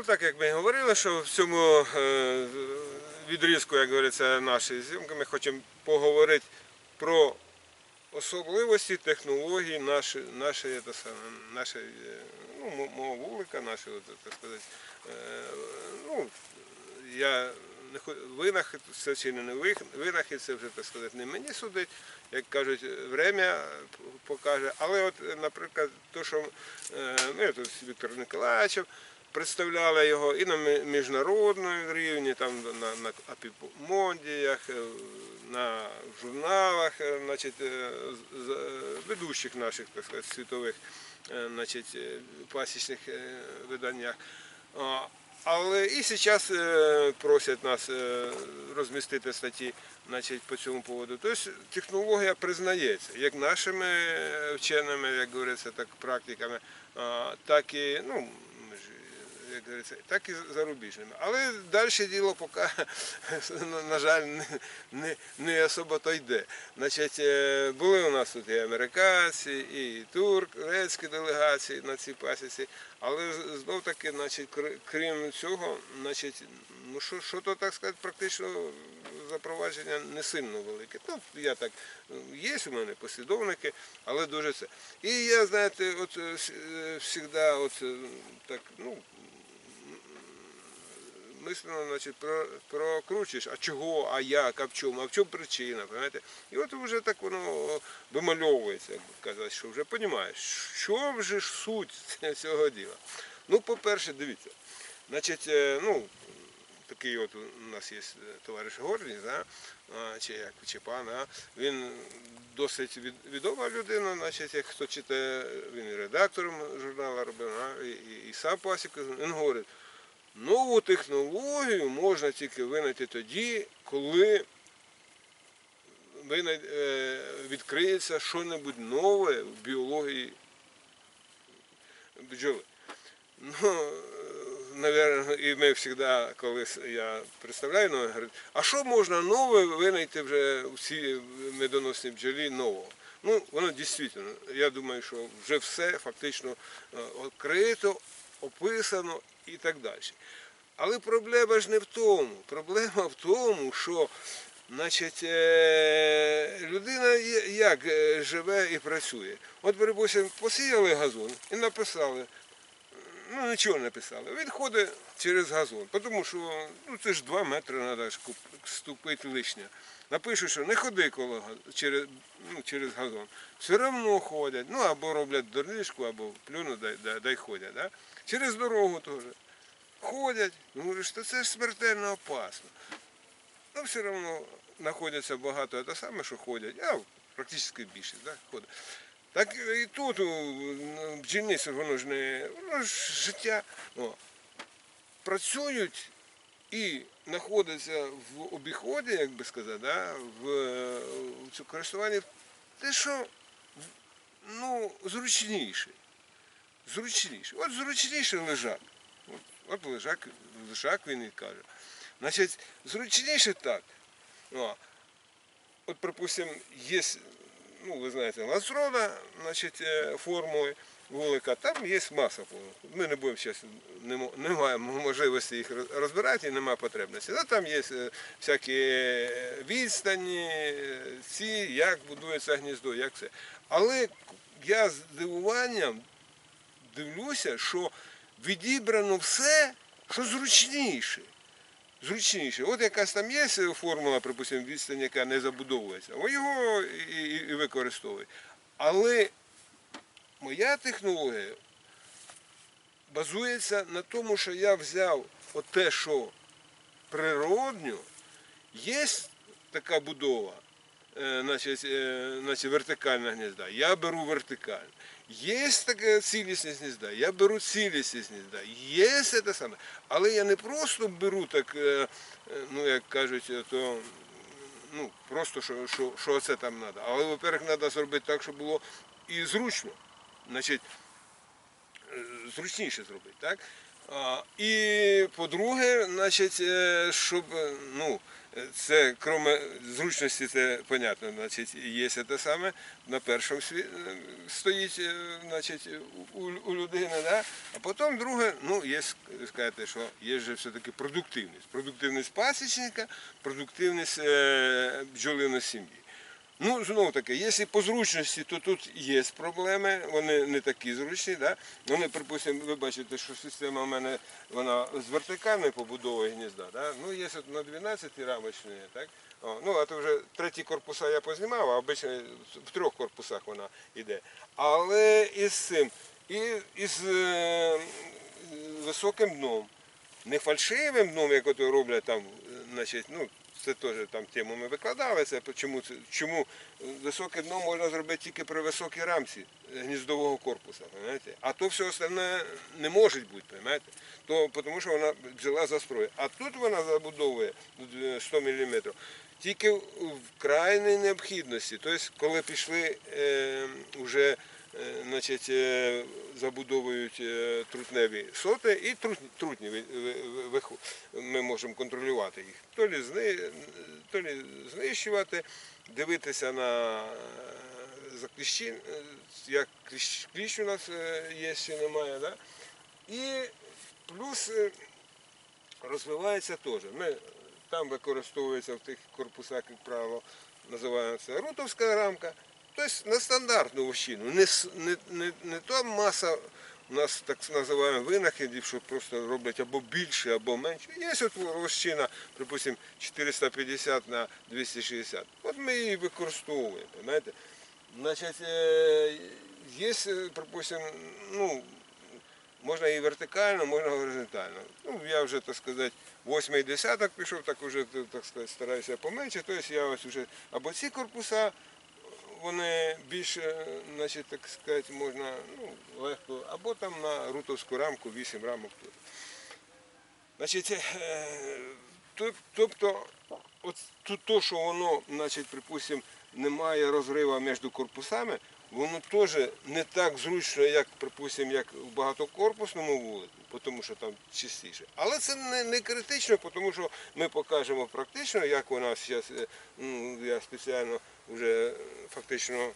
Ну так як ми говорили, що в цьому е, відрізку, як говориться, нашої зйомки, ми хочемо поговорити про особливості технологій нашої, нашої, е, ну, мого вулика, нашого, так сказати, е, ну, я винахід це чи не винахід, це вже так сказати не мені судить, як кажуть, время покаже. Але от, наприклад, то, що е, ну, тут Віктор Николаєвичем представляли його і на міжнародному рівні, там на, на апімондіях, е, на журналах, е, значить, е, ведущих наших так сказати, світових значить, пасічних виданнях. Але і зараз просять нас розмістити статті значить, по цьому поводу. Тобто технологія признається як нашими вченими, як говориться, так практиками, так і ну, як говориться, так і зарубіжними. Але далі діло поки, на- жаль, не, не, не особо то йде. Значить, е, були у нас тут і американці, і турецькі делегації на цій пасіці, але знов таки, значить, крім цього, значить, ну що, що то так сказати, практично запровадження не сильно велике. Ну, я так, є у мене послідовники, але дуже це. І я, знаєте, от е, с- е, завжди, от е, так, ну, мислено, значить, про, прокручуєш, а чого, а як, а в чому, а в чому причина, понимаєте? І от вже так воно вимальовується, як казати, що вже розумієш, що вже ж суть цього діла. Ну, по-перше, дивіться, значить, е, ну, такий от у нас є е, товариш Гордій, да? чи як, чи пан, а? він досить відома людина, значить, як хто читає, він і редактором журналу робив, а? І, і, і сам пасік, він говорить, Нову технологію можна тільки винайти тоді, коли е, відкриється щось нове в біології бджоли. Ну, наверное, і ми завжди, коли я представляю, ну, говорять, а що можна нове винайти вже в цій медоносній бджолі нового? Ну, воно дійсно, я думаю, що вже все фактично е, відкрито, описано і так далі. Але проблема ж не в тому. Проблема в тому, що значить, е, людина як е, живе і працює. От, припустимо, посіяли газон і написали, ну нічого не написали. Він ходить через газон, тому що ну, це ж 2 метри треба ступити лишнє. Напишуть, що не ходи коло через, ну, через газон. Все одно ходять, ну або роблять доріжку, або плюнуть, дай, дай, дай ходять. Да? Через дорогу теж. Ходять, ну що це ж смертельно опасно. Ну, все одно знаходяться багато те саме, що ходять, а практично більшість да, ходить. Так і тут у бджільництві воно ж не воно ж життя. О. Працюють і знаходяться в обіході, як би сказати, да, в, в цьому користуванні те, що ну, зручніше. Зручніше. От зручніше лежак. От, от лежак, лежак він і каже. Значить, зручніше так. О, от, припустимо, є, ну, ви знаєте, лазрода, значить, е, формули вулика, там є маса. Ми не будемо зараз, не, маємо можливості їх розбирати і немає потребності. Ну, там є е, всякі е, відстані, ці, як будується гніздо, як це. Але я з здивуванням дивлюся, що відібрано все, що зручніше. Зручніше. От якась там є формула, припустимо, відстань, яка не забудовується, о, його і, і, і використовують. Але моя технологія базується на тому, що я взяв те, що природньо, є така будова, значить, е, значить, вертикальна гнізда, я беру вертикальну. Є така цілісність гнізда, я беру цілісність гнізда. Є те саме. Але я не просто беру так, е, е, ну як кажуть, е, то ну, просто що, що, що це там треба. Але, во-первых, треба зробити так, щоб було і зручно. Значить, е, зручніше зробити. Так? І по-друге, е, щоб е, ну, це кроме зручності, це понятно, значить, є те саме на першому сві... е, стоїть, значить, у, у людини, да? а потім друге, ну, є ск- сказати, що є же все-таки продуктивність. Продуктивність пасічника, продуктивність бджолиної сім'ї. Ну, знову таки, якщо по зручності, то тут є проблеми, вони не такі зручні. Да? Вони, припустимо, ви бачите, що система в мене вона з вертикальної побудовою гнізда. Да? Ну, є от на 12 рамочні, так? О, ну, а то вже треті корпуса я познімав, а обично в трьох корпусах вона йде. Але із цим, і із е, високим дном. Не фальшивим дном, як ото роблять там, е, значить, ну, це теж там тему ми викладали, це чому, чому високе дно можна зробити тільки при високій рамці гніздового корпуса, понимаєте? а то все остальне не може бути, понимаєте? То, тому що вона бджола застрою. А тут вона забудовує е, 100 мм тільки в крайній необхідності. Тобто, коли пішли е, вже е, значить, е, забудовують е, трутневі соти і трутні, ми можемо контролювати їх. То лі, знищувати, дивитися на е, за е, як кліщ, у нас е, є чи немає. Да? І плюс е, розвивається теж. Ми, там використовується в тих корпусах, як правило, називається рутовська рамка. Тобто на стандартну вощину. Не, не, не, не та маса у нас так називаємо винахідів, що просто роблять або більше, або менше. Є от вощина, припустимо, 450 на 260. От ми її використовуємо. Знаєте? Значить, е, є, е, припустимо, ну, Можна і вертикально, можна горизонтально. Ну, я вже, так сказати, восьмий десяток пішов, так вже, так сказати, стараюся поменше. Тобто я ось уже або ці корпуса, вони більше, значить, так сказати, можна ну, легко, або там на рутовську рамку, вісім рамок тут. Значить, е, тобто, от то, що воно, значить, припустимо, немає розриву між корпусами, воно теж не так зручно, як, припустимо, як в багатокорпусному вулику, тому що там чистіше. Але це не, не критично, тому що ми покажемо практично, як вона зараз, ну, я спеціально вже фактично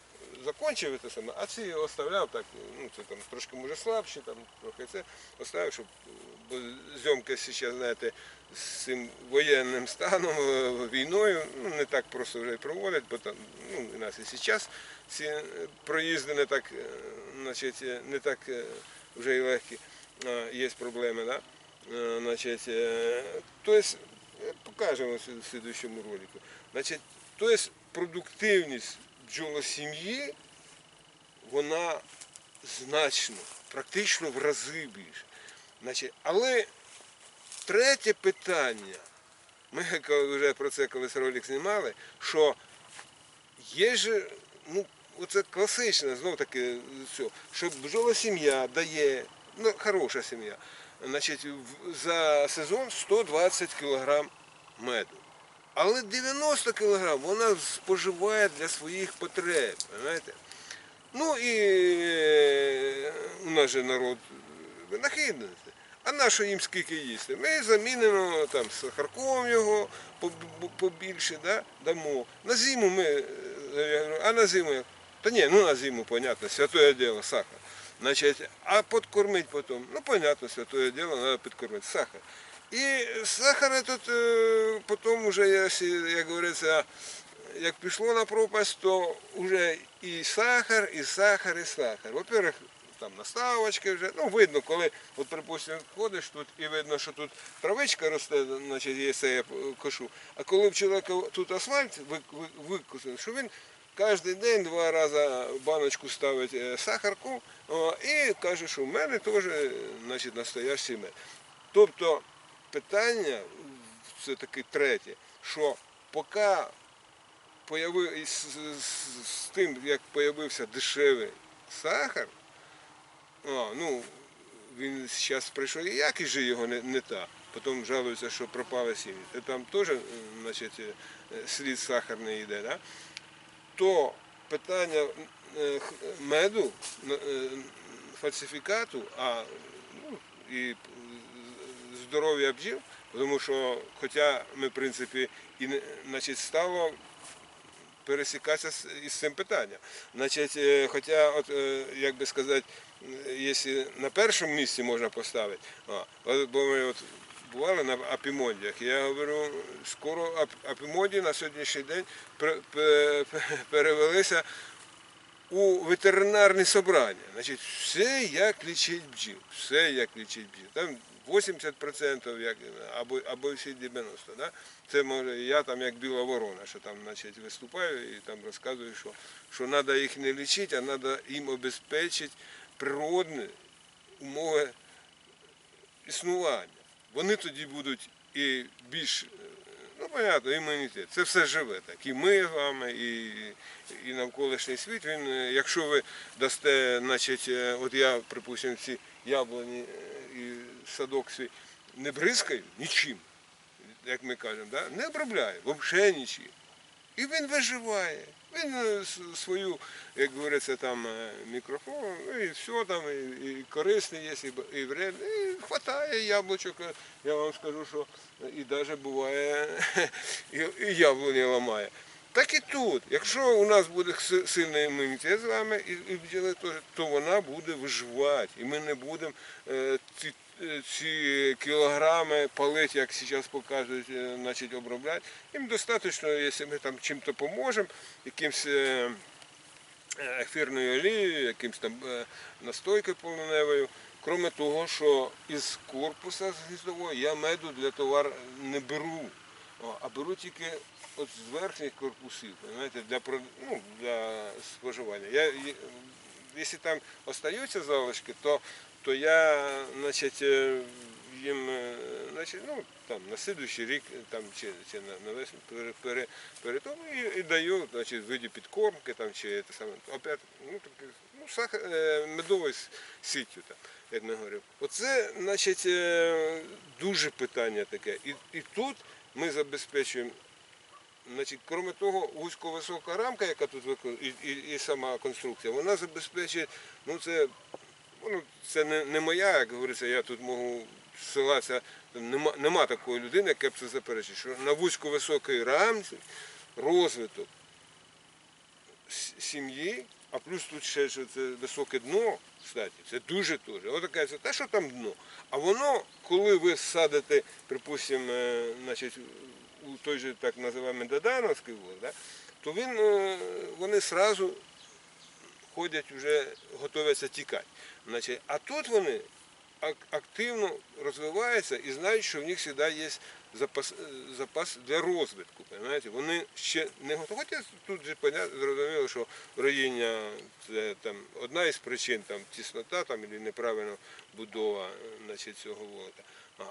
закончив це саме, а ці оставляв так, ну це там трошки може слабші, там трохи це оставив, щоб бо зйомка зараз, знаєте, з цим воєнним станом, е, війною, ну не так просто вже проводять, бо там ну, у нас і зараз ці е, проїзди не так, е, значить, не так вже і легкі, є проблеми, да? Значить, е, тобто, е, покажемо в слідуючому ролику. Значить, тобто продуктивність бджолосім'ї, вона значно, практично в рази більше. Але третє питання, ми вже про це колись ролик знімали, що є ж, ну, оце класичне, знов таки, що бджола сім'я дає, ну, хороша сім'я, значить, за сезон 120 кг меду. Але 90 кг вона споживає для своїх потреб. Понимаєте? Ну і е, у нас же народ винахідний. А на що їм скільки їсти? Ми замінимо там сахарком його побільше, да? дамо. На зиму ми, е, а на зиму як? Та ні, ну на зиму, понятно, святое дело, сахар. Значить, а подкормить потім, ну понятно, святое дело, треба підкормити сахар. І сахар тут е, потім вже, як говориться, як пішло на пропасть, то вже і сахар, і сахар, і сахар. Во-первых, там наставочки вже, ну видно, коли, от припустимо, ходиш тут і видно, що тут травичка росте, значить, є це я кошу. А коли в чоловіка тут асфальт ви- ви- що він кожен день два рази баночку ставить е, сахарку і каже, що в мене теж е, значить, настоящий мед. Тобто питання все-таки третє, що поки появи, з, з- з тим, як появився дешевий сахар, а, ну, він зараз прийшов і якість же його не, не та. Потім жалуються, що пропали сім'ї. Там теж е, значить, е, слід сахарний йде. Да? То питання е, меду, е, фальсифікату, а ну, і здоров'я бджіл, тому що, хоча ми, в принципі, і значить, стало пересікатися із цим питанням. Значить, е, хоча, от, е, як би сказати, якщо на першому місці можна поставити, бо ми от бували на апімондіях, я говорю, скоро ап- апімонді на сьогоднішній день пер- пе- пе- перевелися у ветеринарні собрання. Значить, все як лічить бджіл, все як лічить бджіл. Там 80% як, або, або всі 90%. Да? Це може я там як біла ворона, що там значить, виступаю і там розказую, що, що треба їх не лічити, а треба їм обезпечити природні умови існування. Вони тоді будуть і більш, е, ну, понятно, імунітет. Це все живе так. І ми з вами, і, і навколишній світ. Він, е, якщо ви дасте, значить, е, от я, припустимо, ці яблуні садок свій не бризкаю нічим, як ми кажемо, да? не обробляю, взагалі нічим. І він виживає. Він е, свою, як говориться, там е, мікрофон, і все там, і, і корисний є, і, і вредний, і хватає яблучок. е, Я вам скажу, що і навіть буває, і, і яблуні ламає. Так і тут. Якщо у нас буде сильний імунітет з вами і, і бджоли теж, то вона буде виживати. І ми не будемо е, ці кілограми палити, як зараз показують, е, значить, обробляти. Їм достатньо, якщо ми там чим-то поможемо, якимось е, е, ефірною олією, якимось там е, настойкою полоневою. Крім того, що із корпуса з гніздової я меду для товар не беру, а беру тільки от з верхніх корпусів, розумієте, для, ну, для споживання. Я, якщо там залишки, то, то я значить, е, їм е, значить, ну, там, на слідуючий рік там, чи, чи на, на весну пере, пере, пере, тому і, і даю значить, в виді підкормки там, чи те саме, опять, ну, таке, ну, сахар, е, медовою сіттю, там, як ми говоримо. Оце значить, е, дуже питання таке. І, і тут ми забезпечуємо Значить, крім того, вузько-висока рамка, яка тут виконана, і, і, і сама конструкція, вона забезпечує, ну це, ну, це не, не моя, як говориться, я тут можу ссилатися, нема, нема такої людини, яка б це заперечить, що на вузько-високій рамці розвиток сім'ї, а плюс тут ще що це високе дно, кстати, це дуже дуже. Ось таке, це те, що там дно. А воно, коли ви садите, припустимо, е, значить, у той же так називаємо Додановський воз, да, то він, е, вони одразу ходять вже готуються тікати. Значить, а тут вони ак- активно розвиваються і знають, що в них завжди є запас, е, запас для розвитку. Понимаєте? Вони ще не готові. Хоча тут же зрозуміло, що роїння це там одна із причин там, тіснота там, або неправильна будова е, значить, цього волота.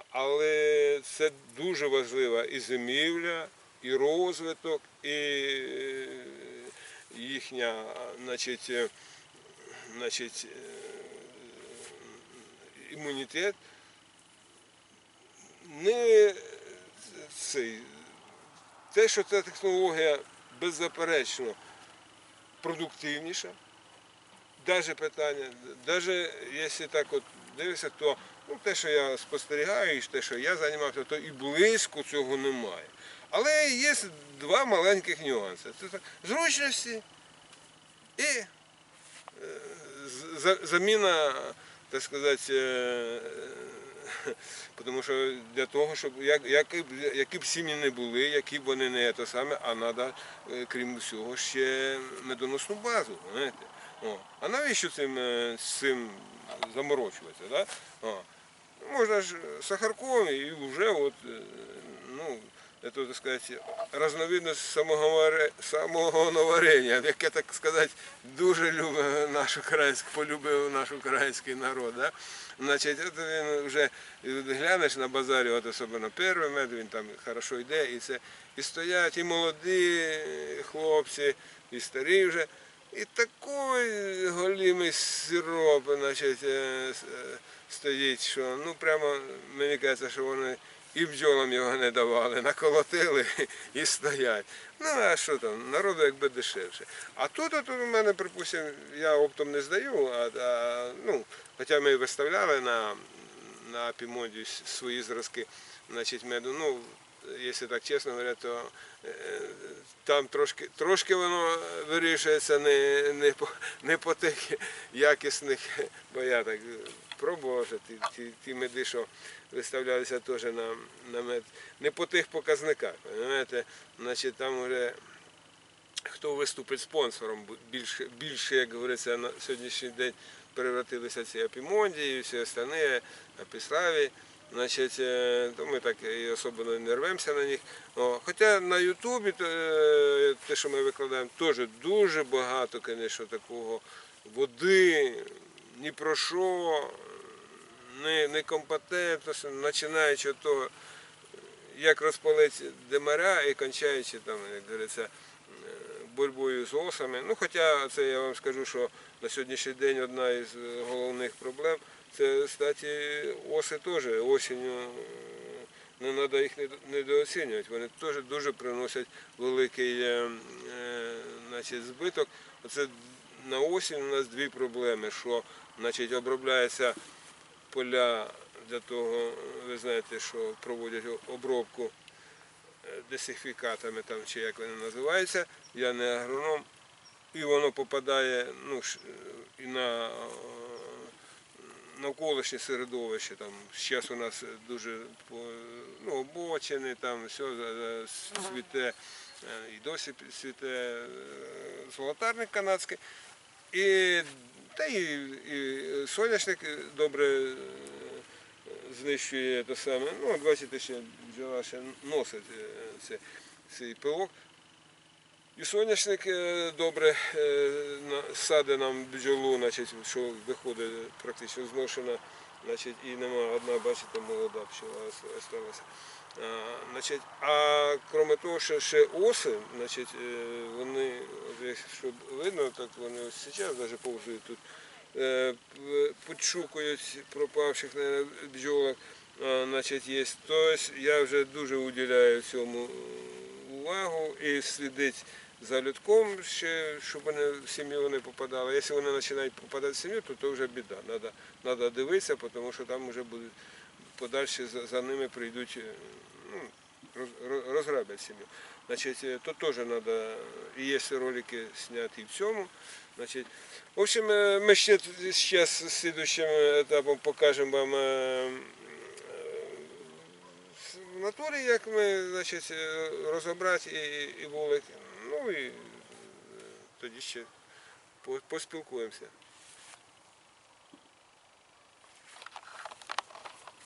Але це дуже важлива і зимівля, і розвиток, і е, їхня, значить, значить, імунітет не цей, те, що ця технологія беззаперечно продуктивніша, навіть питання, навіть якщо так от дивишся, то ну, те, що я спостерігаю, і те, що я займався, то і близько цього немає. Але є два маленьких нюанси. Це зручності і е, заміна, так сказати, е, тому що для того, щоб як, які, які б сім'ї не були, які б вони не те саме, а треба, крім всього, ще медоносну базу. Знаєте? О. А навіщо цим, е, цим заморочуватися? Да? О. Можна ж сахарком і вже от, е, ну, это, так сказати, разновидність самоговаре- самогоноварення, яке, так сказати, дуже любить наш український, полюбив наш український народ. Да? Значить, от він вже глянеш на базарі, от особливо перший мед, він там хорошо йде, і це і стоять і молоді хлопці, і старі вже. І такий голімий сироп значить, е, е, стоїть, що ну прямо мені кажеться, що вони і бджолам його не давали, наколотили і стоять. Ну а що там, народу якби дешевше. А тут, от у мене, припустимо, я оптом не здаю, а, а ну, хоча ми виставляли на, на Апімоді свої зразки значить, меду. Ну, якщо так чесно говоря, то е, там трошки, трошки воно вирішується не, не, по, не по тих якісних, бо я так пробував вже ті, ті, ті меди, що виставлялися теж на, на мед, не по тих показниках. Розумієте? Значить, там вже хто виступить спонсором, більше, більше, як говориться, на сьогоднішній день перевратилися ці апімонді і всі остальні, апіславі. Значить, е, то ми так і особливо не рвемося на них. О, хоча на Ютубі е, те, що ми викладаємо, теж дуже багато, звісно, такого води, ні про що, не, некомпетентності, починаючи від того, як розпалити демаря і кончаючи там, як говориться, е, боротьбою з осами. Ну, хоча це я вам скажу, що на сьогоднішній день одна із головних проблем це, кстати, оси теж осінню. е, Не треба їх недооцінювати. Вони теж дуже приносять великий е, значить, збиток. Оце на осінь у нас дві проблеми, що значить, обробляється поля для того, ви знаєте, що проводять обробку е, десифікатами, там, чи як вони називаються, я не агроном, і воно попадає ну, і на е, навколишнє середовище. Там, зараз у нас дуже ну, обочини, там все цвіте, е, і досі цвіте е, золотарник канадський. І, та і, і соняшник добре е, знищує те саме. Ну, от бачите, ще бджола ще носить е, це, цей пилок. І соняшник е, добре е, саде нам бджолу, значить, що виходить практично зношена, значить, і нема одна, бачите, молода пчола ос- осталася. А, значить, а крім того, що ще оси, значить, е, вони, якщо видно, так вони ось зараз навіть повзують тут, е, підшукують пропавших наверно, бджолок, значить, є. Тобто я вже дуже уділяю цьому увагу і слідить за людком, щоб вони в сім'ю не попадали. Якщо вони починають попадати в сім'ю, то, то вже біда. Треба дивитися, тому що там вже будуть подальші за, ними прийдуть, е, ну, роз, роз- розграблять сім'ю. Значить, е, то теж треба, і є ролики зняті і в цьому. Значить, в общем, е, ми ще зараз слідуючим етапом покажемо вам. в натурі, як ми значить, розібрати і, і вулик. Ну і тоді ще поспілкуємося.